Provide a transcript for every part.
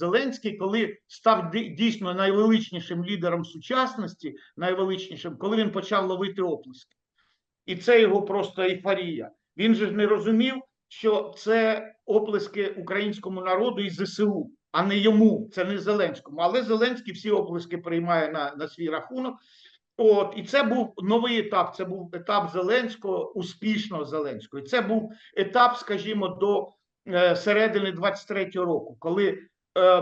Зеленський, коли став дійсно найвеличнішим лідером сучасності, найвеличнішим, коли він почав ловити оплески. І це його просто ейфорія. Він же ж не розумів, що це оплески українському народу і ЗСУ, а не йому, це не Зеленському. Але Зеленський всі оплески приймає на, на свій рахунок. От, і це був новий етап. Це був етап Зеленського, успішного Зеленського. І це був етап, скажімо, до е, середини 23-го року, коли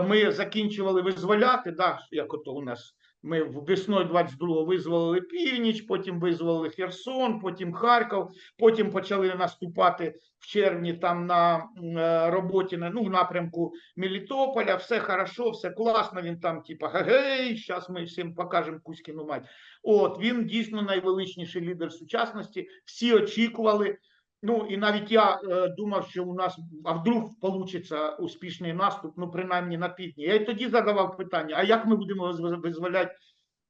ми закінчували визволяти, да, як ото у нас ми весною 22-го визволили північ, потім визволили Херсон, потім Харків, потім почали наступати в червні там на е, роботі на ну, в напрямку Мелітополя. Все хорошо, все класно. Він там, типа, гей, зараз ми всім покажемо Кузькіну мать. От він дійсно найвеличніший лідер сучасності. Всі очікували. Ну і навіть я е, думав, що у нас а вдруг вийде успішний наступ, ну принаймні на півдні. Я й тоді задавав питання: а як ми будемо визволяти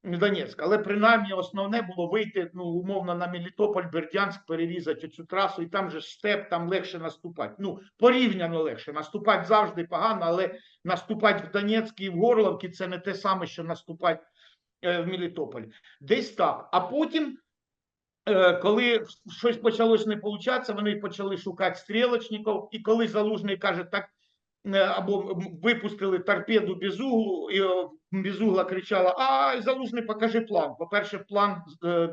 Донецьк? Але принаймні основне було вийти ну умовно на Мелітополь, Бердянськ, перерізати цю трасу, і там же степ, там легше наступати. Ну порівняно легше. Наступати завжди погано, але наступати в Донецьк і в Горловці це не те саме, що наступати е, в Мелітополі. Десь так. А потім. Е, Коли щось почалось не получатися, вони почали шукати стрілочників, і коли Залужний каже, так е, або випустили торпеду без углу, і е, без угла кричала: Ай, Залужний, покажи план. По-перше, план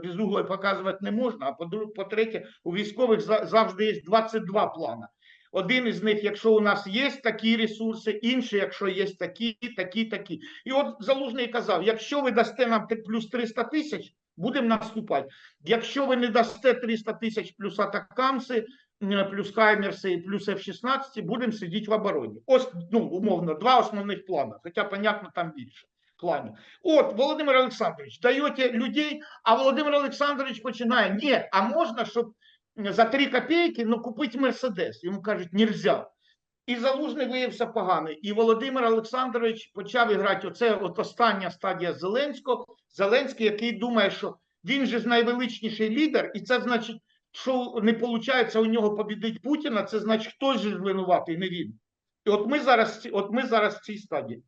без угла показувати не можна. А по-третє, у військових завжди є 22 плани. Один із них, якщо у нас є такі ресурси, інший, якщо є такі, такі, такі. І от Залужний казав: якщо ви дасте нам плюс 300 тисяч, будемо наступати. Якщо ви не дасте 300 тисяч плюс атакамси, плюс Хаймерси плюс F-16, будемо сидіти в обороні. Ось, ну, умовно, два основних плани. Хоча, понятно, там більше планів. От, Володимир Олександрович, даєте людей, а Володимир Олександрович починає, ні, а можна, щоб за 3 копійки ну, купити Мерседес. Йому кажуть, нельзя. І Залужний виявився поганий. І Володимир Олександрович почав іграти. Оце от остання стадія Зеленського. Зеленський, який думає, що він же найвеличніший лідер, і це значить, що не виходить у нього побідить Путіна, це значить, хтось же винуватий, не він. І от ми зараз, от ми зараз в цій стадії.